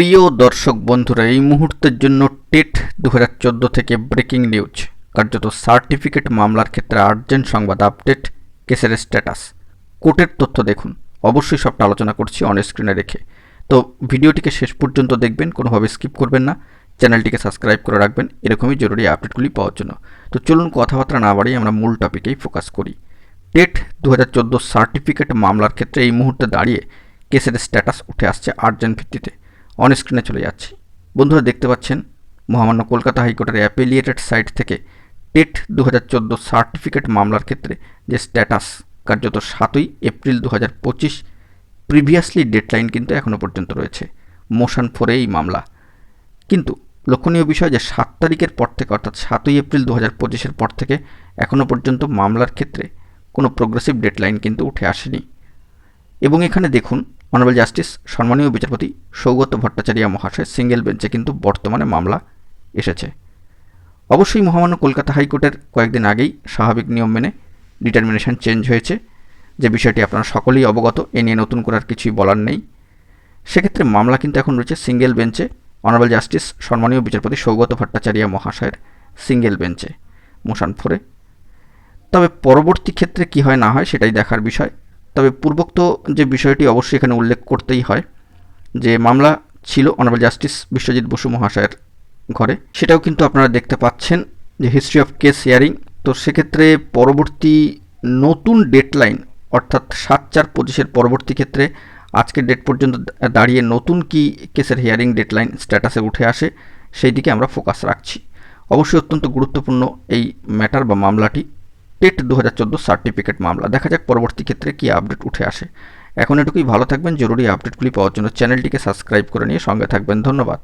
প্রিয় দর্শক বন্ধুরা, এই মুহূর্তের জন্য টেট দু হাজার চোদ্দ থেকে ব্রেকিং নিউজ। কার্যত সার্টিফিকেট মামলার ক্ষেত্রে আর্জেন্ট সংবাদ আপডেট, কেসের স্ট্যাটাস। কোর্টের তথ্য দেখুন। অবশ্যই সবটা আলোচনা করছি অন স্ক্রিনে রেখে। তো ভিডিওটিকে শেষ পর্যন্ত দেখবেন, কোনোভাবে স্কিপ করবেন না। চ্যানেলটিকে সাবস্ক্রাইব করে রাখবেন, এরকমই জরুরি আপডেটগুলি পাওয়ার জন্য। তো চলুন কথাবার্তা না বাড়িয়ে আমরা মূল টপিকেই ফোকাস করি। টেট দু হাজার চোদ্দ সার্টিফিকেট মামলার ক্ষেত্রে এই মুহূর্তে দাঁড়িয়ে কেসের স্ট্যাটাস উঠে আসছে আর্জেন্ট ভিত্তিতে। অন স্ক্রিনে চলে যাচ্ছি। বন্ধুরা দেখতে পাচ্ছেন, মহামান্য কলকাতা হাইকোর্টের অ্যাপিলিয়েটেড সাইট থেকে টেট দু হাজার চোদ্দ সার্টিফিকেট মামলার ক্ষেত্রে যে স্ট্যাটাস কার্যত সাতই এপ্রিল দু হাজার পঁচিশ প্রিভিয়াসলি ডেডলাইন কিন্তু এখনও পর্যন্ত রয়েছে। মোশন ফোরে এই মামলা। কিন্তু লক্ষণীয় বিষয় যে সাত তারিখের পর থেকে, অর্থাৎ সাতই এপ্রিল দু হাজার পঁচিশের পর থেকে এখনও পর্যন্ত মামলার ক্ষেত্রে কোনো প্রোগ্রেসিভ ডেডলাইন কিন্তু উঠে আসেনি। এবং এখানে দেখুন অনারেবল জাস্টিস সম্মানীয় বিচারপতি সৌগত ভট্টাচার্য মহাশয় সিঙ্গেল বেঞ্চে কিন্তু বর্তমানে মামলা এসেছে। অবশ্যই মহামান্য কলকাতা হাইকোর্টের কয়েকদিন আগেই স্বাভাবিক নিয়ম মেনে ডিটারমিনেশন চেঞ্জ হয়েছে, যে বিষয়টি আপনারা সকলেই অবগত, এ নিয়ে নতুন করার কিছুই বলার নেই। সেক্ষেত্রে মামলা কিন্তু এখন রয়েছে সিঙ্গেল বেঞ্চে অনারেবল জাস্টিস সম্মানীয় বিচারপতি সৌগত ভট্টাচার্য মহাশয়ের সিঙ্গেল বেঞ্চে মোশান ফোরে তবে পরবর্তী ক্ষেত্রে কি হয় না হয় সেটাই দেখার বিষয়। তবে পূর্বোক্ত যে বিষয়টি অবশ্যই এখানে উল্লেখ করতেই হয়, যে মামলা ছিল অনারেবল জাস্টিস বিশ্বজিৎ বসু মহাশয়ের ঘরে। সেটাও কিন্তু আপনারা দেখতে পাচ্ছেন যে হিস্ট্রি অফ কেস হিয়ারিং তো সেক্ষেত্রে পরবর্তী নতুন ডেটলাইন অর্থাৎ সাত চার পঁচিশের পরবর্তী ক্ষেত্রে আজকের ডেট পর্যন্ত দাঁড়িয়ে নতুন কি কেসের হিয়ারিং ডেটলাইন স্ট্যাটাসে উঠে আসে সেই দিকে আমরা ফোকাস রাখছি। অবশ্যই অত্যন্ত গুরুত্বপূর্ণ এই ম্যাটার বা মামলাটি। টেট দু হাজার চোদ্দ সার্টিফিকেট মামলা। দেখা যাক পরবর্তী ক্ষেত্রে কী আপডেট উঠে আসে। এখন এটুকুই, ভালো থাকবেন, জরুরি আপডেটগুলি পাওয়ার জন্য চ্যানেলটিকে সাবস্ক্রাইব করে নিয়ে সঙ্গে থাকবেন। ধন্যবাদ।